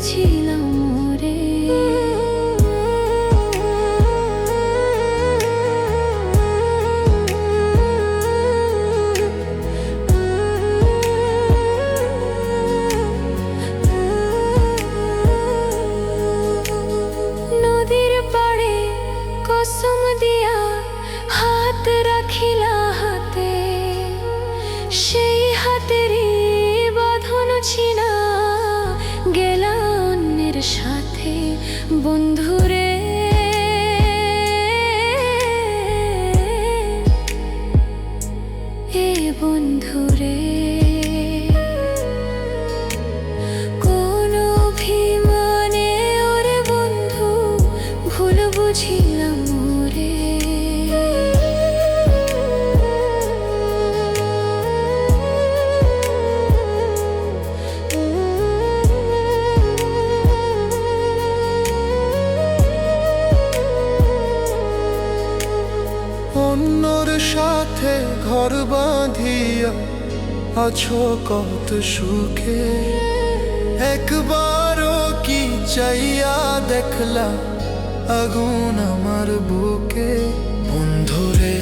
বুঝিলাম রে নদীর পাড়ে কসম দিয়া হাত রাখিল অন্যর সাথে ঘর বাঁধিয়া আছো কত সুখে। একবারও কি চাইয়া দেখলা আগুন আমার বুকে বন্ধুরে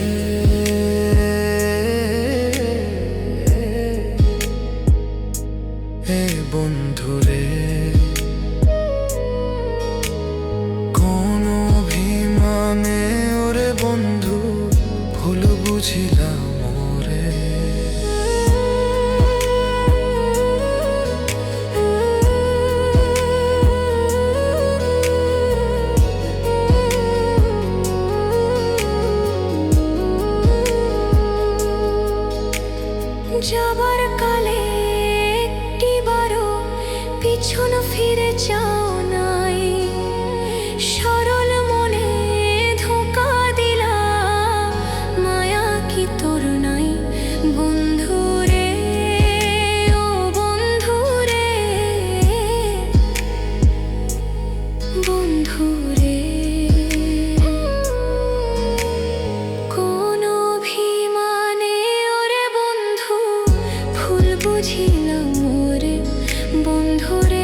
হে বন্ধুরে কোন অভিমানে ওরে বন্ধু ভুল বুঝিলাম। বুঝিল মোর বন্ধুর